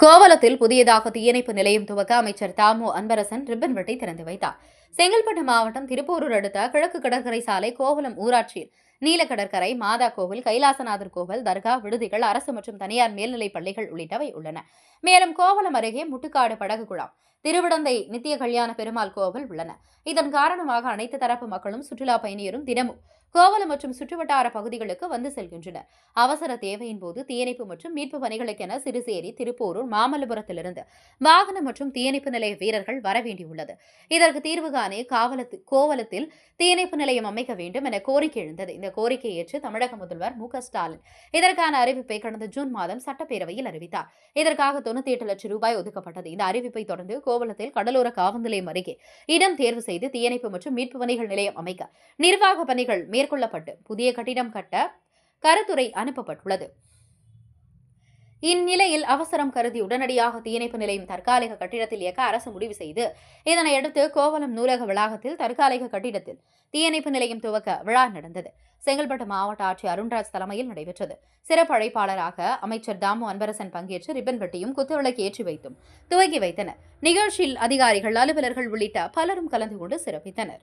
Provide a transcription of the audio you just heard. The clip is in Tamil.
கோவலத்தில் புதியதாக தீயணைப்பு நிலையம் துவக்க அமைச்சர் தாமு அன்பரசன் ரிப்பன் வெட்டை திறந்து வைத்தார். செங்கல்பட்டு மாவட்டம் திருப்பூரூர் அடுத்த கிழக்கு கடற்கரை சாலை கோவலம் ஊராட்சியில் நீல கடற்கரை மாதா கோவில் கைலாசநாதர் கோவில் தர்கா விடுதிகள் அரசு மற்றும் தனியார் மேல்நிலைப் பள்ளிகள் உள்ளிட்டவை உள்ளன. மேலும் கோவலம் அருகே முட்டுக்காடு படகு குழாம் திருவிடந்தை நித்திய கல்யாண பெருமாள் கோவில் உள்ளன. இதன் காரணமாக அனைத்து தரப்பு மக்களும் சுற்றுலா பயணியரும் தினமும் கோவலம் மற்றும் சுற்றுவட்டார பகுதிகளுக்கு வந்து செல்கின்றனர் அவசர தேவையின் போது தீயணைப்பு மற்றும் மீட்பு பணிகளுக்கென சிறுசேரி திருப்போரூர் மாமல்லபுரத்திலிருந்து வாகனம் மற்றும் தீயணைப்பு நிலைய வீரர்கள் வரவேண்டியுள்ளது இதற்கு தீர்வு காண காவலத்து கோவலத்தில் தீயணைப்பு நிலையம் அமைக்க வேண்டும் என கோரிக்கை எழுந்தது. இந்த கோரிக்கையை ஏற்று தமிழக முதல்வர் மு ஸ்டாலின் இதற்கான அறிவிப்பை கடந்த ஜூன் மாதம் சட்டப்பேரவையில் அறிவித்தார். இதற்காக தொண்ணூத்தி எட்டு லட்சம் ரூபாய் ஒதுக்கப்பட்டது. இந்த அறிவிப்பை தொடர்ந்து கோவலத்தில் கடலோர காவல் நிலையம் அருகே இடம் தேர்வு செய்து தீயணைப்பு மற்றும் மீட்பு பணிகள் நிலையம் அமைக்க நிர்வாக பணிகள் மேற்கொள்ளப்பட்டு புதிய கட்டிடம் கட்ட கருத்துறை அனுப்பப்பட்டுள்ளது. இந்நிலையில் அவசரம் கருதி உடனடியாக தீயணைப்பு நிலையம் தற்காலிக கட்டிடத்தில் இயக்க அரசு முடிவு செய்து இதனையடுத்து கோவலம் நூலக வளாகத்தில் தற்காலிக கட்டிடத்தில் தீயணைப்பு நிலையம் துவக்க விழா நடந்தது. செங்கல்பட்டு மாவட்ட ஆட்சியர் அருண்ராஜ் தலைமையில் நடைபெற்றது. சிறப்பு அழைப்பாளராக அமைச்சர் தாமு அன்பரசன் பங்கேற்று ரிப்பன் வெட்டியும் குத்துவிளக்கு ஏற்றி வைத்தும் துவக்கி வைத்தனர். நிகழ்ச்சியில் அதிகாரிகள் அலுவலர்கள் உள்ளிட்ட பலரும் கலந்து கொண்டு சிறப்பித்தனர்.